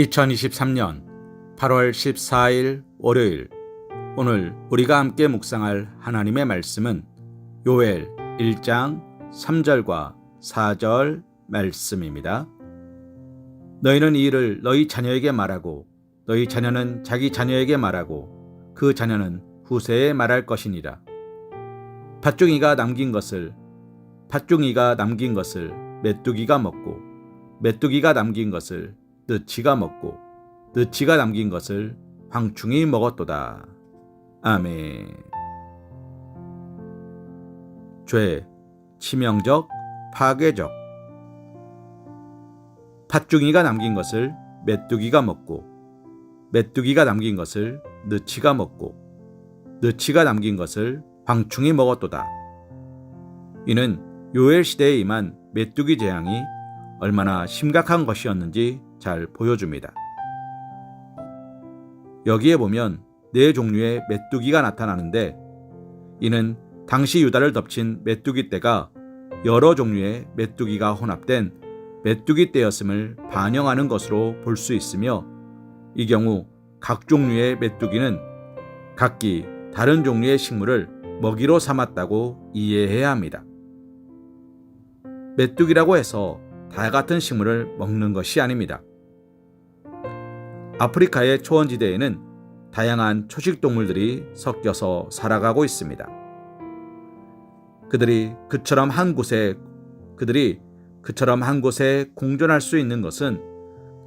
2023년 8월 14일 월요일 오늘 우리가 함께 묵상할 하나님의 말씀은 요엘 1장 3절과 4절 말씀입니다. 너희는 이 일을 너희 자녀에게 말하고 너희 자녀는 자기 자녀에게 말하고 그 자녀는 후세에 말할 것이니라. 팥종이가 남긴 것을 팥종이가 남긴 것을 메뚜기가 먹고 메뚜기가 남긴 것을 느치가 먹고 느치가 남긴 것을 황충이 먹었도다. 아멘. 죄, 치명적, 파괴적. 팥중이가 남긴 것을 메뚜기가 먹고 메뚜기가 남긴 것을 느치가 먹고 느치가 남긴 것을 황충이 먹었도다. 이는 요엘 시대에 임한 메뚜기 재앙이 얼마나 심각한 것이었는지 잘 보여줍니다. 여기에 보면 네 종류의 메뚜기가 나타나는데 이는 당시 유다를 덮친 메뚜기 떼가 여러 종류의 메뚜기가 혼합된 메뚜기 떼였음을 반영하는 것으로 볼 수 있으며 이 경우 각 종류의 메뚜기는 각기 다른 종류의 식물을 먹이로 삼았다고 이해해야 합니다. 메뚜기라고 해서 다 같은 식물을 먹는 것이 아닙니다. 아프리카의 초원지대에는 다양한 초식 동물들이 섞여서 살아가고 있습니다. 그들이 그처럼 한 곳에 그들이 그처럼 한 곳에 공존할 수 있는 것은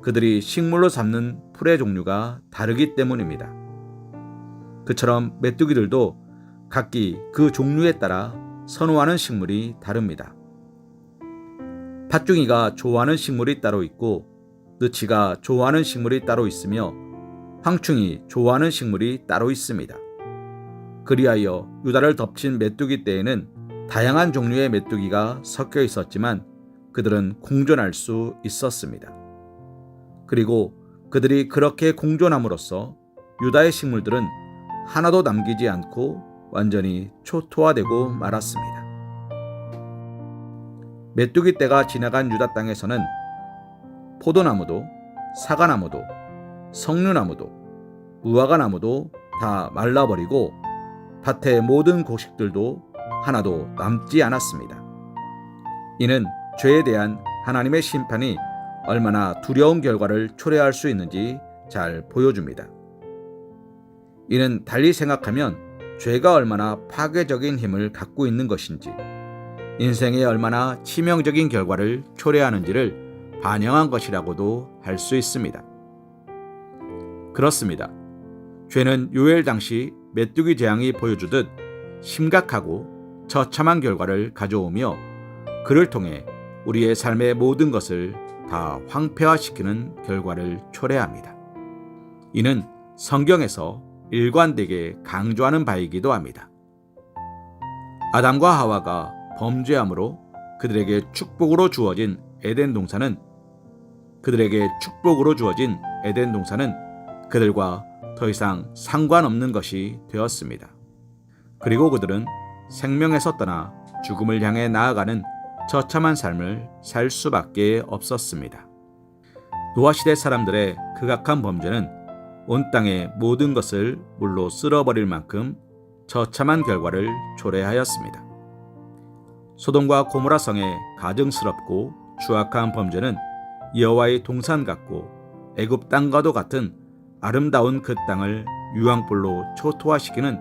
그들이 식물로 삼는 풀의 종류가 다르기 때문입니다. 그처럼 메뚜기들도 각기 그 종류에 따라 선호하는 식물이 다릅니다. 팥중이가 좋아하는 식물이 따로 있고 느치가 좋아하는 식물이 따로 있으며 황충이 좋아하는 식물이 따로 있습니다. 그리하여 유다를 덮친 메뚜기 때에는 다양한 종류의 메뚜기가 섞여 있었지만 그들은 공존할 수 있었습니다. 그리고 그들이 그렇게 공존함으로써 유다의 식물들은 하나도 남기지 않고 완전히 초토화되고 말았습니다. 메뚜기 때가 지나간 유다 땅에서는 포도나무도 사과나무도 석류나무도 무화과나무도 다 말라버리고 밭의 모든 곡식들도 하나도 남지 않았습니다. 이는 죄에 대한 하나님의 심판이 얼마나 두려운 결과를 초래할 수 있는지 잘 보여줍니다. 이는 달리 생각하면 죄가 얼마나 파괴적인 힘을 갖고 있는 것인지, 인생에 얼마나 치명적인 결과를 초래하는지를 반영한 것이라고도 할 수 있습니다. 그렇습니다. 죄는 요엘 당시 메뚜기 재앙이 보여주듯 심각하고 처참한 결과를 가져오며 그를 통해 우리의 삶의 모든 것을 다 황폐화시키는 결과를 초래합니다. 이는 성경에서 일관되게 강조하는 바이기도 합니다. 아담과 하와가 범죄함으로 그들에게 축복으로 주어진 에덴 동산은 그들에게 축복으로 주어진 에덴 동산은 그들과 더 이상 상관없는 것이 되었습니다. 그리고 그들은 생명에서 떠나 죽음을 향해 나아가는 처참한 삶을 살 수밖에 없었습니다. 노아 시대 사람들의 극악한 범죄는 온 땅의 모든 것을 물로 쓸어버릴 만큼 처참한 결과를 초래하였습니다. 소돔과 고모라 성의 가증스럽고 추악한 범죄는 여호와의 동산 같고 애굽 땅과도 같은 아름다운 그 땅을 유황불로 초토화시키는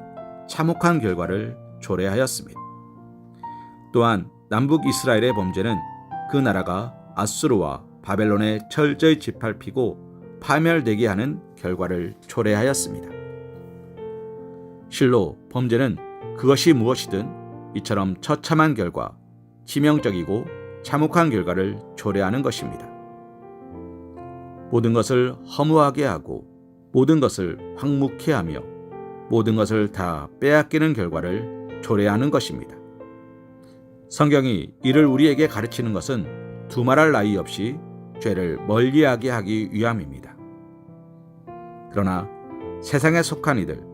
참혹한 결과를 초래하였습니다. 또한 남북 이스라엘의 범죄는 그 나라가 아수르와 바벨론에 철저히 짓밟히고 파멸되게 하는 결과를 초래하였습니다. 실로 범죄는 그것이 무엇이든 이처럼 처참한 결과, 치명적이고 참혹한 결과를 초래하는 것입니다. 모든 것을 허무하게 하고 모든 것을 황묵해 하며 모든 것을 다 빼앗기는 결과를 초래하는 것입니다. 성경이 이를 우리에게 가르치는 것은 두말할 나위 없이 죄를 멀리하게 하기 위함입니다. 그러나 세상에 속한 이들,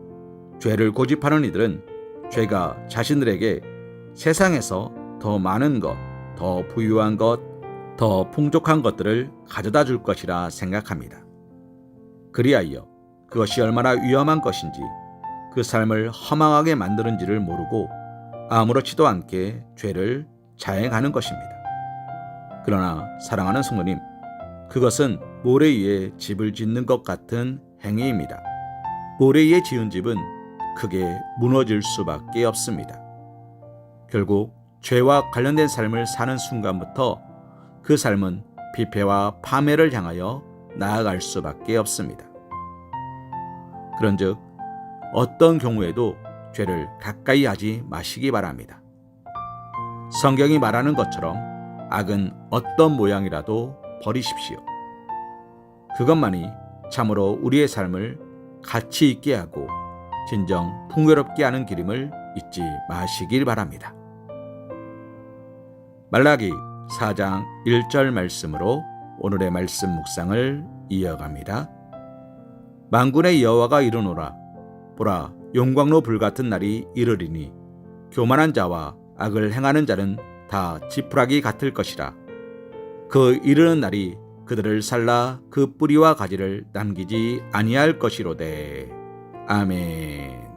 죄를 고집하는 이들은 죄가 자신들에게 세상에서 더 많은 것, 더 부유한 것, 더 풍족한 것들을 가져다 줄 것이라 생각합니다. 그리하여 그것이 얼마나 위험한 것인지 그 삶을 허망하게 만드는지를 모르고 아무렇지도 않게 죄를 자행하는 것입니다. 그러나 사랑하는 성도님, 그것은 모래 위에 집을 짓는 것 같은 행위입니다. 모래 위에 지은 집은 크게 무너질 수밖에 없습니다. 결국 죄와 관련된 삶을 사는 순간부터 그 삶은 피폐와 파멸을 향하여 나아갈 수밖에 없습니다. 그런즉 어떤 경우에도 죄를 가까이 하지 마시기 바랍니다. 성경이 말하는 것처럼 악은 어떤 모양이라도 버리십시오. 그것만이 참으로 우리의 삶을 가치 있게 하고 진정 풍요롭게 하는 길임을 잊지 마시길 바랍니다. 말라기 4장 1절 말씀으로 오늘의 말씀 묵상을 이어갑니다. 만군의 여호와가 이르노라 보라 용광로 불 같은 날이 이르리니 교만한 자와 악을 행하는 자는 다 지푸라기 같을 것이라. 그 이르는 날이 그들을 살라 그 뿌리와 가지를 남기지 아니할 것이로되. 아멘